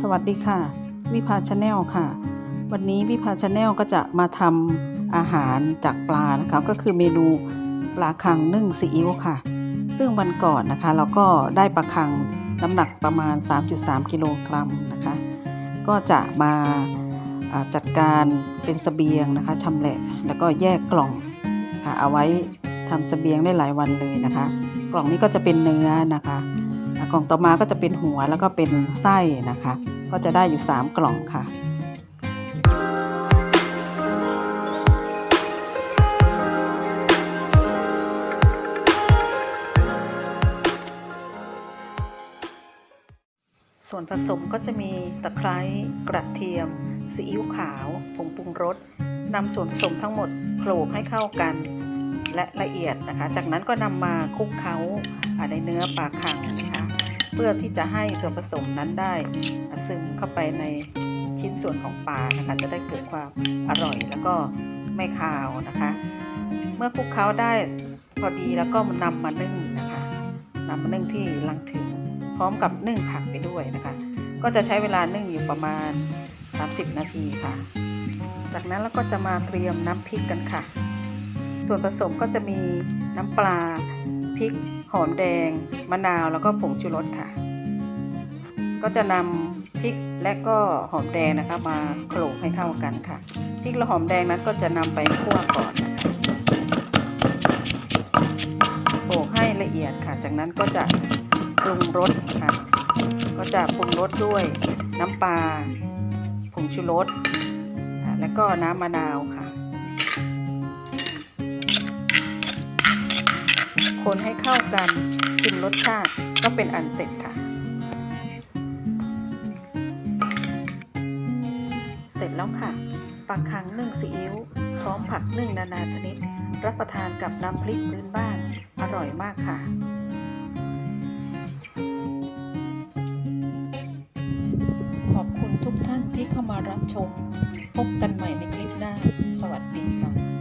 สวัสดีค่ะ วิภาชาแนลค่ะ วันนี้วิภาชาแนลก็จะมาทำอาหารจากปลานะคะ ก็คือเมนูปลาคังนึ่งซีอิ๊วค่ะ ซึ่งวันก่อนนะคะ เราก็ได้ปลาคังน้ำหนักประมาณ 3.3 กิโลกรัมนะคะ ก็จะมาจัดการเป็นสเสบียงนะคะชำแหละแล้วก็แยกกล่องค่ะเอาไว้ทำสเสบียงได้หลายวันเลยนะคะ กล่องนี้ก็จะเป็นเนื้อนะคะ กล่องต่อมาก็จะเป็นหัวแล้วก็เป็นไส้นะคะ ก็จะได้อยู่ 3 กล่องค่ะส่วนผสมก็จะมีตะไคร้กระเทียม ซีอิ๊วขาว ผงปรุงรสนำส่วนผสมทั้งหมดโขลกให้เข้ากัน และละเอียดนะคะ จากนั้นก็นำมาคลุกเคล้า อ่าในเนื้อปลาคังนะคะ เพื่อที่จะให้ส่วนผสมนั้นได้ซึมเข้าไปในชิ้นส่วนของปลานะคะ จะได้เกิดความอร่อยแล้วก็ไม่คาวนะคะ เมื่อคลุกเคล้าได้พอดีแล้วก็นำมานึ่งนะคะนำมานึ่งที่ลังถึง พร้อมกับนึ่งผักไปด้วยนะคะ ก็จะใช้เวลานึ่งอยู่ประมาณ 30 นาทีค่ะ จากนั้นเราก็จะมาเตรียมน้ำพริกกันค่ะ ส่วนผสมก็จะมีน้ำปลา พริกหอมแดง มะนาวแล้วก็ผงชูรสค่ะ ก็จะนำพริกและก็หอมแดงนะคะมาโขลกให้เข้ากันค่ะพริกและหอมแดงนั้นก็จะนำไปคั่วก่อนนะคะโขลกให้ละเอียดค่ะ จากนั้นก็จะปรุงรสค่ะ ก็จะปรุงรสด้วยน้ำปลาผงชูรสแล้วก็น้ำมะนาวค่ะ คนให้เข้ากันชิมรสชาติก็เป็นอันเสร็จค่ะ เสร็จแล้วค่ะปลาคังนึ่งซีอิ๊วพร้อมผักนึ่งนานาชนิด รับประทานกับน้ำพริกพื้นบ้าน อร่อยมากค่ะขอบคุณทุกท่านที่เข้ามารับชม พบกันใหม่ในคลิปหน้า สวัสดีค่ะ